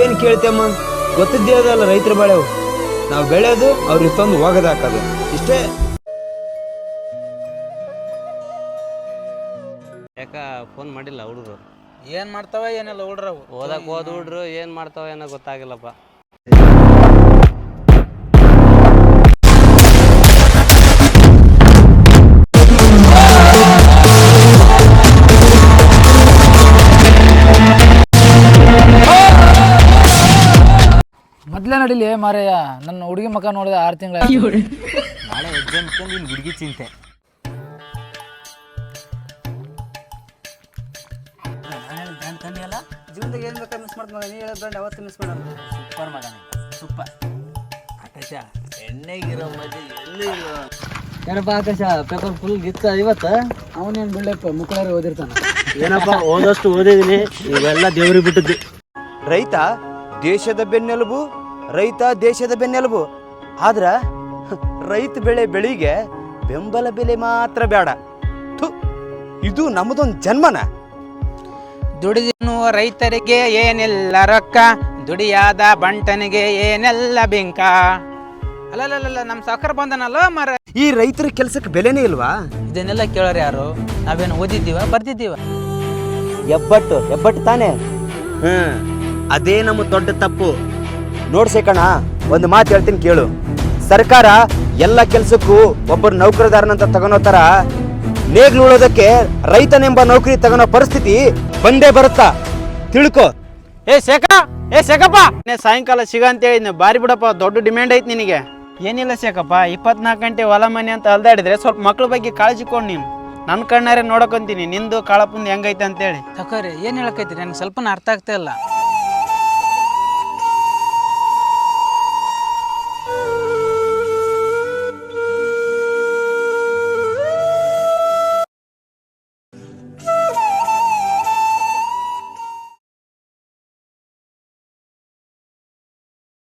ಏನು ಕೇಳ್ತೇಮ್ಮ? ಗೊತ್ತಿದ್ದೇ ಅದಲ್ಲ ರೈತರ ಬೆಳೆವು. ನಾವು ಬೆಳೆಯೋದು ಅವ್ರಿಗೆ ತಂದು ಹೋಗದಾಕೋದು ಇಷ್ಟೇ. ಯಾಕ ಫೋನ್ ಮಾಡಿಲ್ಲ ಹುಡುಗರು? ಏನ್ ಮಾಡ್ತಾವ ಏನಿಲ್ಲ ಹುಡ್ರವು. ಓದಕ್ ಹೋದ್ ಹುಡ್ರು ಏನ್ ಮಾಡ್ತಾವ ಏನೋ ಗೊತ್ತಾಗಿಲ್ಲಪ್ಪ. ಮೊದ್ಲೇ ನಡಿಲಿ ಮಾರಯ್ಯ? ನನ್ನ ಹುಡುಗಿ ಮಕ್ಕ ನೋಡಿದೆ ಆರು ತಿಂಗಳ ನಾಳೆ ಎಕ್ಸಾಮ್ ನಿನ್ನ ಹುಡುಗಿ ಚಿಂತೆ. ಜೀವನದಾಗ ಏನು ಬೇಕಾದ್ರೆ ಮಿಸ್ ಮಾಡ್ತ ಮಗ. ನೀ ಹೇಳೋ ಬ್ರ್ಯಾಂಡ್ ಅವತ್ತು ಮಿಸ್ ಮಾಡೋದು ಸೂಪರ್ ಮಗ ಸೂಪರ್. ಆಕಾಶ ಎಣ್ಣೆಗಿರೋ ಮಜೆ ಎಲ್ಲಿ ಏನಪ್ಪ ಆಕಾಶ? ಪೇಪರ್ ಫುಲ್ ಗಿತ್ತ ಇವತ್ತ? ಅವನೇನು ಬಿಡ್ಲಪ್ಪ ಮುಖಾರ ಓದಿರ್ತಾನ? ಏನಪ್ಪ ಓದಷ್ಟು ಓದಿದೀನಿ. ಇವೆಲ್ಲ ದೇವ್ರಿಗೆ ಬಿಟ್ಟಿದ್ದು. ರೈತ ದೇಶದ ಬೆನ್ನೆಲುಬು ರೈತ ದೇಶದ ಬೆನ್ನೆಲುಬು. ಆದ್ರ ರೈತ ಬೆಳೆ ಬೆಳಿಗೆ ಬೆಂಬಲ ಬೆಲೆ ಮಾತ್ರ ಬೇಡ ಥು, ಇದು ನಮ್ಮದೊಂದು ಜನ್ಮನ. ದುಡಿದಿನ್ನುವ ರೈತರಿಗೆ ಏನೆಲ್ಲ ರೊಕ್ಕ? ದುಡಿಯಾದ ಬಂಟನಿಗೆ ಏನೆಲ್ಲ ಬೆಂಕ? ಅಲ್ಲಲ್ಲ ನಮ್ಮ ಸಾಕರ್ ಬಂದನಲ್ಲ ಮರ ಈ ರೈತರ ಕೆಲಸಕ್ಕೆ ಬೆಲೆನೇ ಇಲ್ವಾ? ಇದನ್ನೆಲ್ಲ ಕೇಳೋರು ಯಾರು? ನಾವೇನು ಓದಿದ್ದೀವ ಬರ್ದಿದ್ದೀವ? ಎಬ್ಬಟ್ಟು ಎಬ್ಬಟ್ಟು ತಾನೇ. ಹ್ಮ್ ಅದೇ ನಮ್ಮ ದೊಡ್ಡ ತಪ್ಪು. ನೋಡ್ಸೇಕಣ ಒಂದು ಮಾತು ಹೇಳ್ತೀನಿ ಕೇಳು. ಸರ್ಕಾರ ಎಲ್ಲ ಕೆಲಸಕ್ಕೂ ಒಬ್ಬರು ನೌಕರದಾರನಂತ ತಗೊಳೋ ತರ ನೇಗ್ಲು ಉಳೋದಕ್ಕೆ ರೈತನೆಂಬ ನೌಕರಿ ತಗೊಳೋ ಪರಿಸ್ಥಿತಿ ಬಂದೇ ಬರುತ್ತಾ? ತಿಳ್ಕೊ. ಏ ಶೇಖ ಏ ಶೇಖಪ್ಪ! ನೇ ಸಾಯಂಕಾಲ ಸಿಗ ಅಂತ ಹೇಳಿ ಬಾರಿ ಬಿಡಪ್ಪ ದೊಡ್ಡ ಡಿಮ್ಯಾಂಡ್ ಐತಿ ನಿನಗೆ. ಏನಿಲ್ಲ ಶೇಖಪ್ಪ ಇಪ್ಪತ್ನಾಲ್ಕು ಗಂಟೆ ಹೊಲ ಮನೆ ಅಂತ ಅಲ್ದಾಡಿದ್ರೆ ಸ್ವಲ್ಪ ಮಕ್ಳ ಬಗ್ಗೆ ಕಾಳಜಿ ಕೊಂಡು ನೀನು. ನನ್ನ ಕಣ್ಣಾರೆ ನೋಡಕೊಂತೀನಿ ನಿಂದು ಕಾಳಪ್ಪಂದು ಹೆಂಗೈತೆ ಅಂತೇಳಿ. ತಕೋರಿ ಏನು ಹೇಳಕೈತಿ ನನಗೆ ಸ್ವಲ್ಪ ಅರ್ಥ ಆಗ್ತಾ ಇಲ್ಲ.